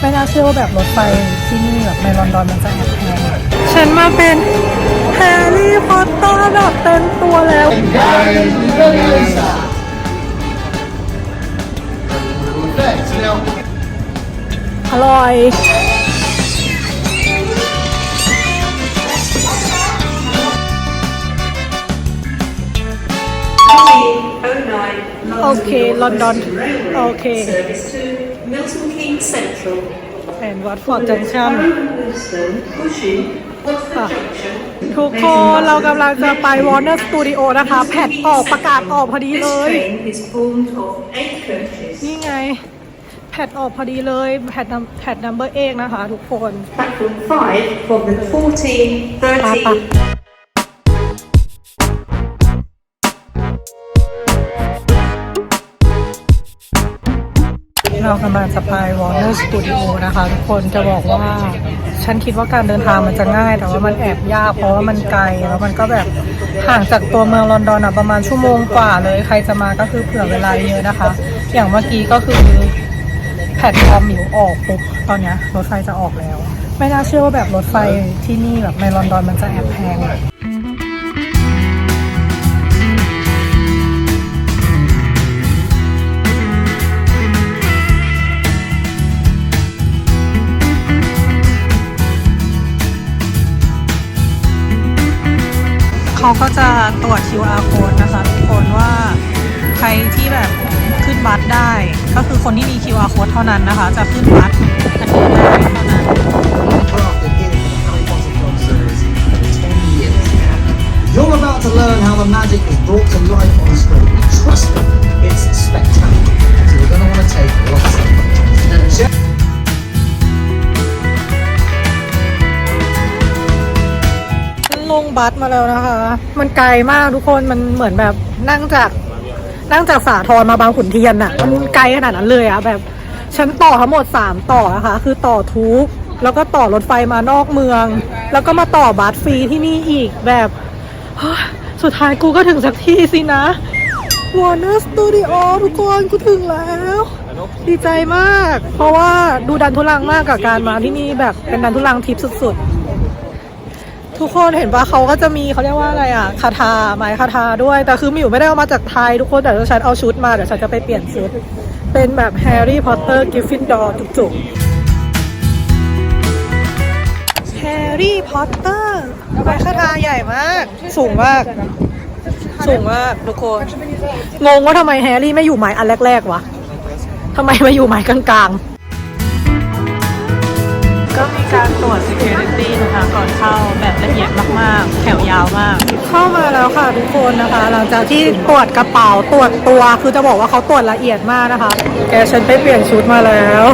ไม่น่าเชื่อว่าแบบรถไฟที่นี่แบบในลอนดอนมันจะแอบแพงฉันมาเป็นแฮร์รี่พอตเตอร์แบบเต็มตัวแล้วอร่อยโอเคลอนดอนโอเค Service to Milton Keynes Central. แอนวัดฟอร์ดจังชั่น Woolston, Bushy, Watford Ah. Junction. ทุกคนเรากำลังจะไปวอร์เนอร์สตูดิโอนะคะ แพทออกประกาศออกพอดี This เลย train is formed of eight coaches. นี่ไง แพทออกพอดีเลย แพทนัมแพทนัมเบอร์เอกนะคะ ทุกคน Platform 5 from the 14, ปะ 13, เรากำลังจะไปวอร์เนอร์สตูดิโอนะคะ ทุกคนจะบอกว่า ฉันคิดว่าการเดินทางมันจะง่าย แต่ว่ามันแอบยากเพราะว่ามันไกล แล้วมันก็แบบห่างจากตัวเมืองลอนดอนอะประมาณชั่วโมงกว่าเลยใครจะมาก็คือเผื่อเวลาเยอะนะคะ อย่างเมื่อกี้ก็คือแพลตฟอร์มหมิวออกปุ๊บตอนนี้รถไฟจะออกแล้ว ไม่น่าเชื่อว่าแบบรถไฟที่นี่แบบในลอนดอนมันจะแอบแพง เขาก็จะตรวจ QR code นะคะทุกคนว่าใครที่แบบขึ้นบัสได้ ก็คือคนที่มี QR code เท่านั้นนะคะ จะขึ้นบัสอันนี้ได้ บัสมาแล้วนะคะ มันไกลมากทุกคนมันเหมือนแบบนั่งจากนั่งจากสาทรมาบางขุนเทียนอะมันไกลขนาดนั้นเลยอะแบบฉันต่อทั้งหมด 3 ต่อนะคะ คือต่อทูบแล้วก็ต่อรถไฟมานอกเมือง แล้วก็มาต่อบัสฟรีที่นี่อีกแบบสุดท้ายกูก็ถึงสักที่สินะ Warner Studio ทุกคนกูถึงแล้ว ดีใจมาก เพราะว่าดูดันทุลังมากกับการมาที่นี่แบบเป็นดันทุลังทิพย์สุดๆ ทุกคนเห็นว่าเขาก็จะมีเขาเรียกว่าอะไรอะคาถาไม้คาถาด้วย แต่คือมิวไม่ได้เอามาจากไทยทุกคนแต่ว่าฉันเอาชุดมาเดี๋ยวฉันจะไปเปลี่ยนชุด เป็นแบบแฮร์รี่พอตเตอร์กิฟฟินดอร์จุกๆแฮร์รี่พอตเตอร์ไม้คาถาใหญ่มาก สูงมาก สูงมากทุกคนงงว่าทำไมแฮร์รี่ไม่อยู่ไม้อันแรกๆวะทำไมมาอยู่ไม้กลางๆก็มีการตรวจ security ก่อนเข้าแบบละเอียดมากๆ แถวยาวมาก เข้ามาแล้วค่ะทุกคนนะคะ หลังจากที่ตรวจกระเป๋าตรวจตัวคือจะบอกว่าเขาตรวจละเอียดมากนะคะ แกฉันไปเปลี่ยนชุดมาแล้ว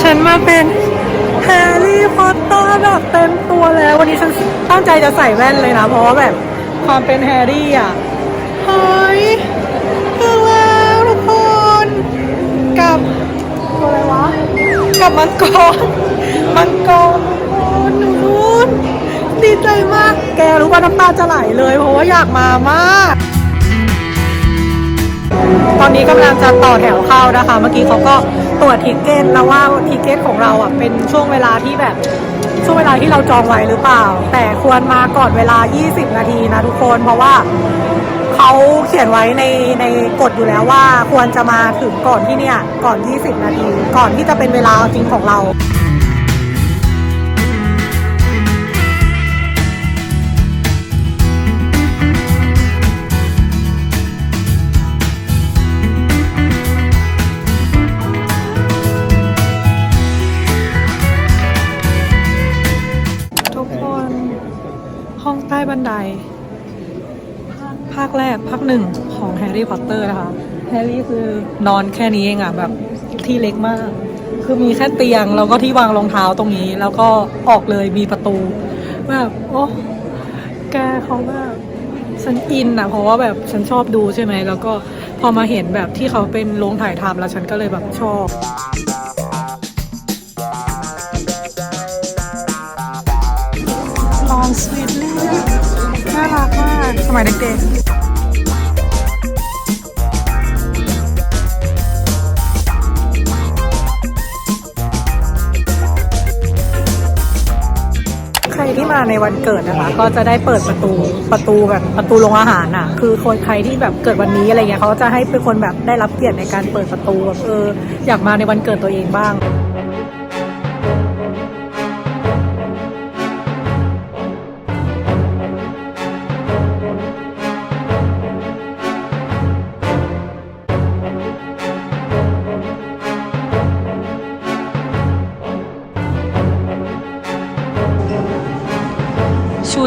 ฉันมาเป็นแฮร์รี่พอตเตอร์แบบเต็มตัวแล้ว วันนี้ฉันตั้งใจจะใส่แว่นเลยนะ เพราะว่าแบบความเป็นแฮร์รี่อะเฮ้ยถึงแล้วทุกคนกับตัวอะไรวะกับมังกรมังกรมังกรหนูนุ่นดีใจมาก แกรู้ว่าน้ำตาจะไหลเลย เพราะว่าอยากมามาก ตอนนี้กำลังจะต่อแถวเข้านะคะ เมื่อกี้เขาก็ตรวจทิเกตแล้วว่าทิเกตของเราอะเป็นช่วงเวลาที่แบบช่วงเวลาที่เราจองไว้หรือเปล่า แต่ควรมาก่อนเวลา 20 นาทีนะทุกคนเพราะว่าเขาเขียนไว้ในในกฎอยู่แล้วว่าควรจะมาถึงก่อนที่เนี่ยก่อน 20 นาที ก่อนที่จะเป็นเวลาจริงของเรา ใต้บันได ภาคแรกภาคหนึ่งของแฮร์รี่พอตเตอร์นะคะ แฮร์รี่คือนอนแค่นี้เองอะแบบที่เล็กมาก คือมีแค่เตียงแล้วก็ที่วางรองเท้าตรงนี้ แล้วก็ออกเลยมีประตูแบบโอ้แกเขาแบบฉันอินอะเพราะว่าแบบฉันชอบดูใช่ไหม แล้วก็พอมาเห็นแบบที่เขาเป็นโรงถ่ายทำแล้วฉันก็เลยแบบชอบ มัยเด็กใครที่มาในวันเกิดนะคะ ก็จะได้เปิดประตูประตูแบบประตูโรงอาหารอะ คือคนใครที่แบบเกิดวันนี้อะไรเงี้ยเขาจะให้เป็นคนแบบได้รับเกียรติในการเปิดประตูแบบเอออยากมาในวันเกิดตัวเองบ้าง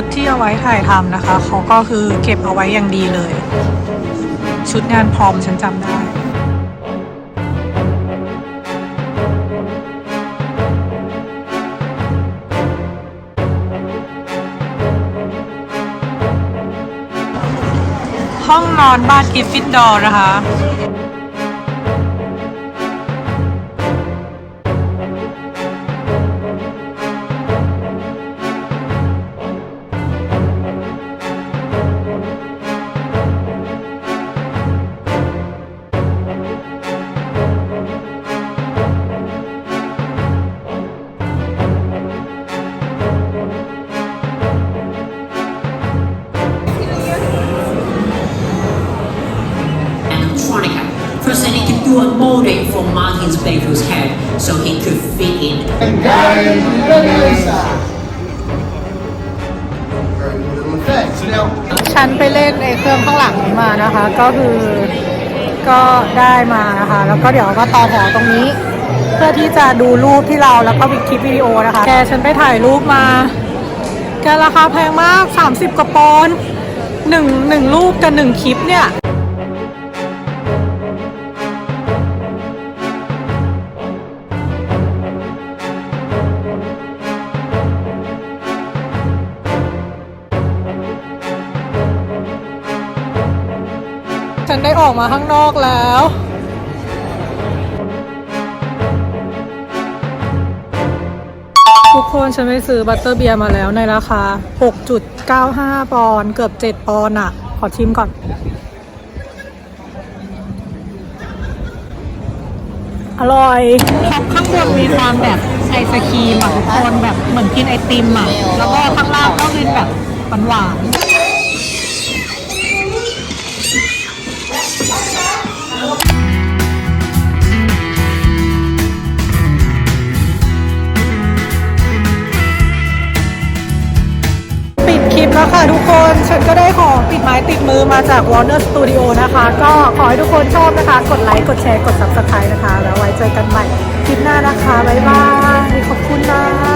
ดที่เอาไว้ถ่ายทำนะคะเขาก็คือเก็บเอาไว้อย่างดีเลย ชุดงานพร้อมฉันจำได้ห้องนอนบ้านกิฟฟินดอร์นะคะ Martin's Bayfield's head so he could fit in. So ฉันไปเล่นไอ้เครื่องข้างหลังนี้มานะคะ ก็คือก็ได้มานะคะ แล้วก็เดี๋ยวก็ต่อแถวตรงนี้ เพื่อที่จะดูรูปที่เราแล้วก็วิดคลิปวิดีโอนะคะแกฉันไปถ่ายรูปมาแกราคาแพงมาก 30กว่าปอนหนึ่งหนึ่งรูปกับหนึ่งคลิปเนี่ย ได้ออกมาข้างนอกแล้วทุกคนฉันไปซื้อบัตเตอร์เบียร์มาแล้วในราคา 6.95 ปอนด์เกือบ 7 ปอนด์อะ ขอชิมก่อน อร่อยข้างบนมีความแบบไอศครีมอะทุกคนแบบเหมือนกินไอติมอะ แล้วก็ข้างล่างก็เป็นแบบหวานๆ แล้วค่ะทุกคนฉันก็ได้ของติดไม้ติดมือมาจาก Warner Studio นะคะ ก็ขอให้ทุกคนชอบนะคะ กดไลค์ กดแชร์ กด Subscribe นะคะ แล้วไว้เจอกันใหม่คลิปหน้านะคะ บ๊ายบาย ขอบคุณนะ